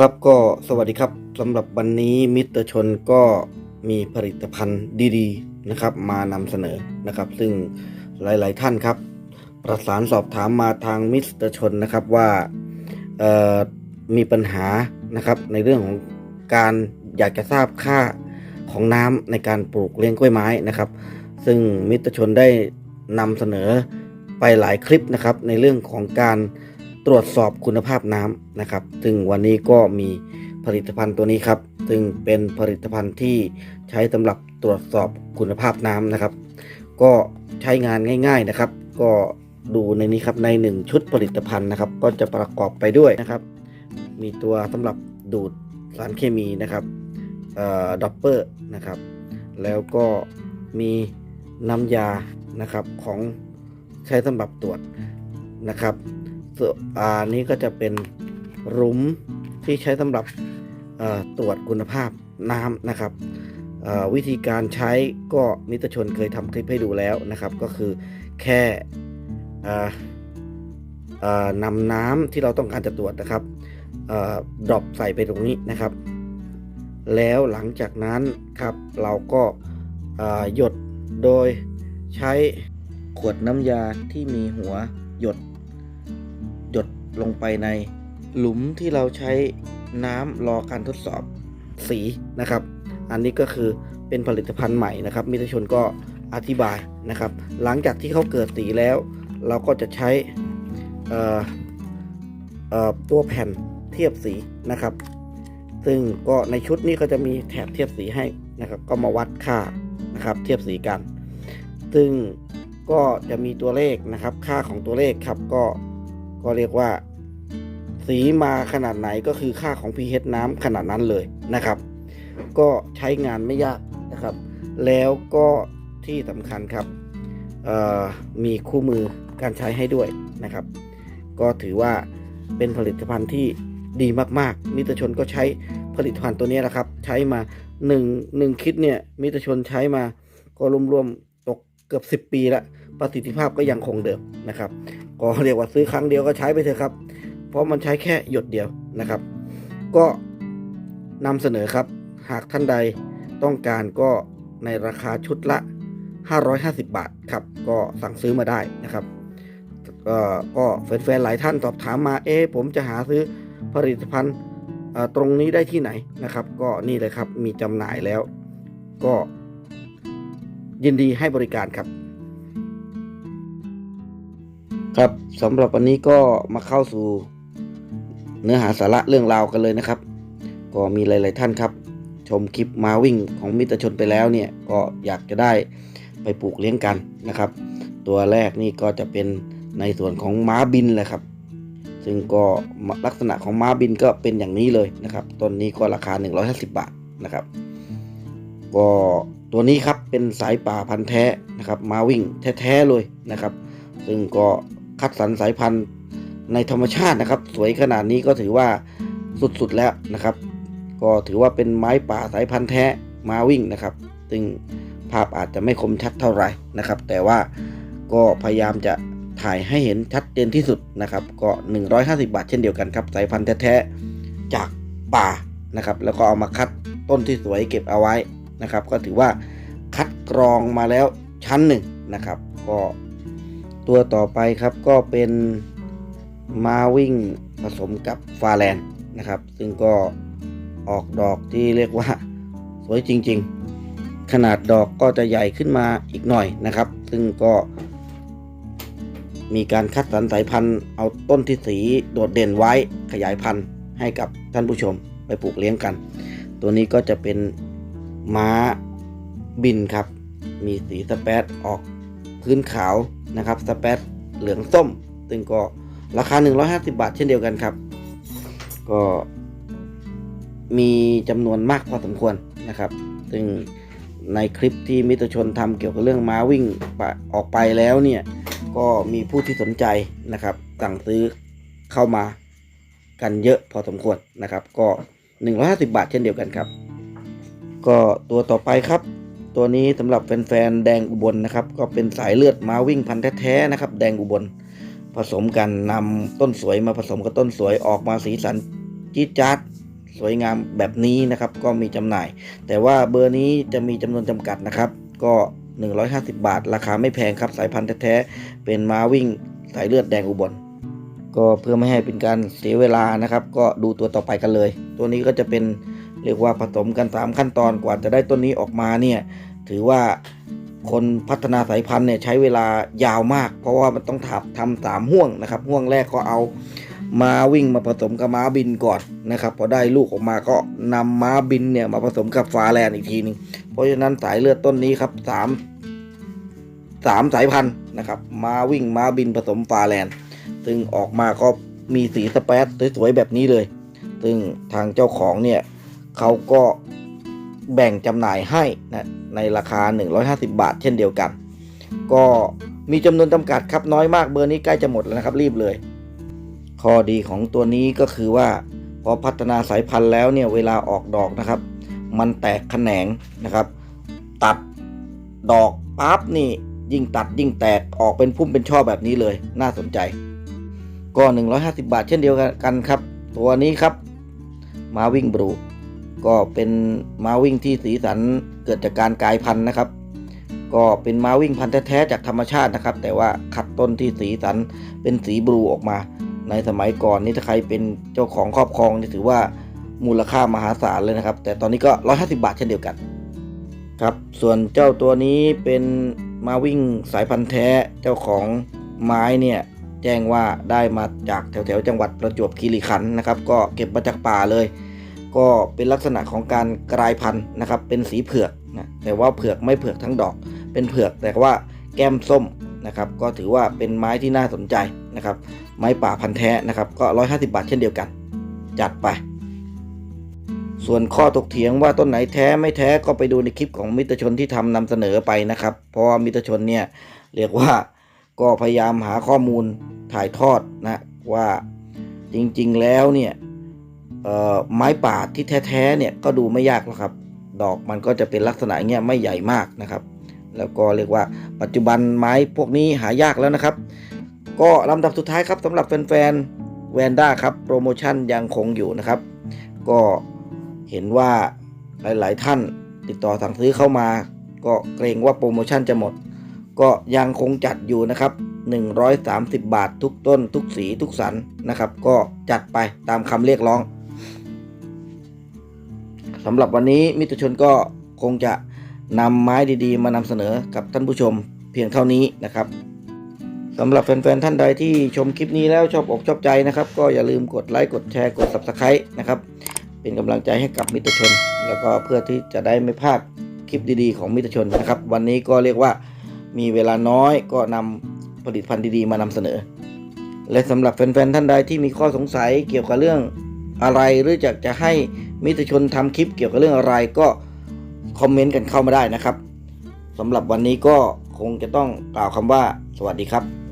ครับก็สวัสดีครับสำหรับวันนี้มิสเตอร์ชนก็มีผลิตภัณฑ์ดีๆนะครับ มานำเสนอนะครับ ซึ่งหลายๆท่านครับ ประสานสอบถามมาทางมิสเตอร์ชนนะครับว่ามีปัญหานะครับในเรื่องของการอยากจะทราบค่าของน้ำในการปลูกเลี้ยงกล้วยไม้นะครับ ซึ่งมิสเตอร์ชนได้นำเสนอไปหลายคลิปนะครับ ในเรื่องของการ ตรวจสอบคุณภาพน้ำนะครับ ซึ่งวันนี้ก็มีผลิตภัณฑ์ตัวนี้ครับ ซึ่งเป็นผลิตภัณฑ์ที่ใช้สำหรับตรวจสอบคุณภาพน้ำนะครับ ก็ใช้งานง่าย ๆนะครับ ก็ดูในนี้ครับใน 1 ชุดผลิตภัณฑ์นะครับ ก็จะประกอบไปด้วยนะครับ มีตัวสำหรับดูดสารเคมีนะครับด็อปเปอร์นะครับ แล้วก็มีน้ำยานะครับของใช้สำหรับตรวจนะครับ อันนี้ก็จะเป็นหลุมที่ใช้สำหรับตรวจคุณภาพน้ำนะครับวิธีการใช้ก็มิตรชนเคยทำคลิปให้ดูแล้วนะครับ ก็คือแค่นำน้ำที่เราต้องการจะตรวจนะครับดรอปใส่ไปตรงนี้นะครับ แล้วหลังจากนั้นครับเราก็หยดโดยใช้ขวดน้ำยาที่มีหัวหยด ลงไปในหลุมที่เราใช้น้ำรอการทดสอบสีนะครับ อันนี้ก็คือเป็นผลิตภัณฑ์ใหม่นะครับ มิตรชนก็อธิบายนะครับ หลังจากที่เขาเกิดสีแล้ว เราก็จะใช้ตัวแผ่นเทียบสีนะครับ ซึ่งก็ในชุดนี้ก็จะมีแถบเทียบสีให้นะครับ ก็มาวัดค่านะครับเทียบสีกัน ซึ่งก็จะมีตัวเลขนะครับ ค่าของตัวเลขครับก็ ก็เรียกว่า สีมาขนาดไหนก็คือค่าของ pH น้ำขนาดนั้นเลยนะครับ ก็ใช้งานไม่ยากนะครับ แล้วก็ที่สำคัญครับมีคู่มือการใช้ให้ด้วยนะครับ ก็ถือว่าเป็นผลิตภัณฑ์ที่ดีมากๆ มิตรชนก็ใช้ผลิตภัณฑ์ตัวนี้แหละครับ ใช้มา1 1คิดเนี่ย มิตรชนใช้มาก็รวมๆตกเกือบ 10 ปีล้วประสิทธิภาพก็ยังคงเดิมนะครับ ก็เรียกว่าซื้อครั้งเดียวก็ใช้ไปเถอะครับ เพราะมันใช้แค่หยดเดียวนะครับ ก็นำเสนอครับ หากท่านใดต้องการก็ในราคาชุดละ 550 บาทครับ ก็สั่งซื้อมาได้นะครับ ก็แฟนๆหลายท่านสอบถามมา เอ๊ผมจะหาซื้อผลิตภัณฑ์ตรงนี้ได้ที่ไหนนะครับ ก็นี่เลยครับมีจำหน่ายแล้ว ก็ยินดีให้บริการครับ ครับสำหรับวันนี้ก็มาเข้าสู่เนื้อหาสาระเรื่องราวกันเลยนะครับ ก็มีหลาย ๆ ท่านครับ ชมคลิปมาวิ่งของมิตรชนไปแล้วเนี่ยก็อยากจะได้ไปปลูกเลี้ยงกันนะครับ ตัวแรกนี่ก็จะเป็นในส่วนของม้าบินแหละครับ ซึ่งก็ลักษณะของม้าบินก็เป็นอย่างนี้เลยนะครับต้นนี้ก็ราคา 150 บาทนะครับ ก็ตัวนี้ครับเป็นสายป่าพันธุ์แท้นะครับ มาวิ่งแท้ ๆ เลยนะครับซึ่งก็ คัดสรรสายพันธุ์ในธรรมชาตินะครับ สวยขนาดนี้ก็ถือว่าสุดๆแล้วนะครับ ก็ถือว่าเป็นไม้ป่าสายพันธุ์แท้มาวิ่งนะครับ ซึ่งภาพอาจจะไม่คมชัดเท่าไหร่นะครับ แต่ว่าก็พยายามจะถ่ายให้เห็นชัดเจนที่สุดนะครับ ก็ 150 บาทเช่นเดียวกันครับ สายพันธุ์แท้ๆจากป่านะครับ แล้วก็เอามาคัดต้นที่สวยเก็บเอาไว้นะครับ ก็ถือว่าคัดกรองมาแล้วชั้นหนึ่งนะครับ ก็ ตัวต่อไปครับก็เป็นมาวิ่งผสมกับฟาแลนนะครับ ซึ่งก็ออกดอกที่เรียกว่าสวยจริง ๆ ขนาดดอกก็จะใหญ่ขึ้นมาอีกหน่อยนะครับ ซึ่งก็มีการคัดสรรสายพันธุ์เอาต้นที่สีโดดเด่นไว้ขยายพันธุ์ให้กับท่านผู้ชมไปปลูกเลี้ยงกัน ตัวนี้ก็จะเป็นม้าบินครับ มีสีสเปซออกพื้นขาว นะครับสเปซเหลืองส้มซึ่งก็ราคา 150 บาทเช่นเดียวกันครับ ก็มีจำนวนมากพอสมควรนะครับ ซึ่งในคลิปที่มิตรชนทำเกี่ยวกับเรื่องม้าวิ่งออกไปแล้วเนี่ย ก็มีผู้ที่สนใจนะครับ สั่งซื้อเข้ามากันเยอะพอสมควรนะครับ ก็ 150 บาทเช่นเดียวกันครับ ก็ตัวต่อไปครับ ตัวนี้สำหรับแฟนๆแดงอุบลนะครับ ก็เป็นสายเลือดมาวิ่งพันธุ์แท้ๆนะครับ แดงอุบล ผสมกันนำต้นสวยมาผสมกับต้นสวยออกมาสีสันจี๊ดจ๊าดสวยงามแบบนี้นะครับ ก็มีจำหน่าย แต่ว่าเบอร์นี้จะมีจำนวนจำกัดนะครับ ก็ 150 บาท ราคาไม่แพงครับสายพันธุ์แท้ๆเป็นม้าวิ่งสายเลือดแดงอุบล ก็เพื่อไม่ให้เป็นการเสียเวลานะครับ ก็ดูตัวต่อไปกันเลย ตัวนี้ก็จะเป็น เรียกว่าผสมกัน3ขั้นตอนกว่าจะได้ต้นนี้ออกมาเนี่ยถือว่าคนพัฒนาสายพันธุ์เนี่ยใช้เวลายาวมาก เพราะว่ามันต้องทำทำสามห่วงนะครับห่วงแรกก็เอาม้าวิ่งมาผสมกับม้าบินก่อนนะครับพอได้ลูกออกมาก็นำม้าบินเนี่ยมาผสมกับฟาแลนอีกทีหนึงเพราะฉะนั้นสายเลือดต้นนี้ครับสามสามสายพันธุ์นะครับม้าวิ่งม้าบินผสมฟาแลนซึ่งออกมาก็มีสีสเปซสวยๆแบบนี้เลย ซึ่งทางเจ้าของเนี่ย เขาก็แบ่งจำหน่ายให้นะในราคา 150 บาท เช่นเดียวกัน ก็มีจำนวนจำกัดครับน้อยมากเบอร์นี้ใกล้จะหมดแล้วนะครับ รีบเลย ข้อดีของตัวนี้ก็คือว่าพอพัฒนาสายพันธุ์แล้วเนี่ยเวลาออกดอกนะครับ มันแตกแขนงนะครับ ตัดดอกปั๊บนี่ยิ่งตัดยิ่งแตกออกเป็นพุ่มเป็นช่อแบบนี้เลย น่าสนใจ ก็ 150 บาทเช่นเดียวกันครับ ตัวนี้ครับ มาวิ่งบรู ก็เป็นม้าวิ่งที่สีสันเกิดจากการกลายพันธุ์นะครับ ก็เป็นม้าวิ่งพันธุ์แท้ๆจากธรรมชาตินะครับ แต่ว่าขัดต้นที่สีสันเป็นสีบลูออกมา ในสมัยก่อนนี่ถ้าใครเป็นเจ้าของครอบครองนี่ถือว่ามูลค่ามหาศาลเลยนะครับ แต่ตอนนี้ก็ 150 บาทเช่นเดียวกันครับส่วนเจ้าตัวนี้เป็นมาวิ่งสายพันธุ์แท้เจ้าของไม้เนี่ยแจ้งว่าได้มาจากแถวๆจังหวัดประจวบคีรีขันธ์นะครับ ก็เก็บมาจากป่าเลย ก็เป็นลักษณะของการกลายพันธุ์นะครับ เป็นสีเผือกนะแต่ว่าเผือกไม่เผือกทั้งดอก เป็นเผือกแต่ว่าแก้มส้มนะครับ ก็ถือว่าเป็นไม้ที่น่าสนใจนะครับ ไม้ป่าพันธุ์แท้นะครับ ก็ 150 บาทเช่นเดียวกัน จัดไป ส่วนข้อถกเถียงว่าต้นไหนแท้ไม่แท้ก็ไปดูในคลิปของมิตรชนที่ทำนำเสนอไปนะครับ เพราะว่ามิตรชนเนี่ยเรียกว่าก็พยายามหาข้อมูลถ่ายทอดนะว่าจริงๆแล้วเนี่ย ไม้ป่าที่แท้ๆเนี่ยก็ดูไม่ยากหรอกครับ ดอกมันก็จะเป็นลักษณะเงี้ยไม่ใหญ่มากนะครับ แล้วก็เรียกว่าปัจจุบันไม้พวกนี้หายากแล้วนะครับ ก็ลำดับสุดท้ายครับสำหรับแฟนๆแวนด้าครับโปรโมชั่นยังคงอยู่นะครับ ก็เห็นว่าหลายๆท่านติดต่อสั่งซื้อเข้ามา ก็เกรงว่าโปรโมชั่นจะหมด ก็ยังคงจัดอยู่นะครับ 130 บาททุกต้นทุกสีทุกสันนะครับ ก็จัดไปตามคำเรียกร้อง สำหรับวันนี้มิตรชนก็คงจะนำไม้ดีๆ มานำเสนอกับท่านผู้ชมเพียงเท่านี้นะครับสำหรับแฟนๆท่านใดที่ชมคลิปนี้แล้วชอบอกชอบใจนะครับ ก็อย่าลืมกดไลค์กดแชร์กด Subscribe นะครับ เป็นกำลังใจให้กับมิตรชน แล้วก็เพื่อที่จะได้ไม่พลาดคลิปดีๆ ของมิตรชนนะครับ วันนี้ก็เรียกว่ามีเวลาน้อยก็นำผลิตภัณฑ์ดีๆ มานำเสนอ และสำหรับแฟนๆท่านใดที่มีข้อสงสัยเกี่ยวกับเรื่องอะไรหรืออยากจะให้ มิตรชนทำคลิปเกี่ยวกับเรื่องอะไรก็คอมเมนต์กันเข้ามาได้นะครับสำหรับวันนี้ก็คงจะต้องกล่าวคำว่าสวัสดีครับ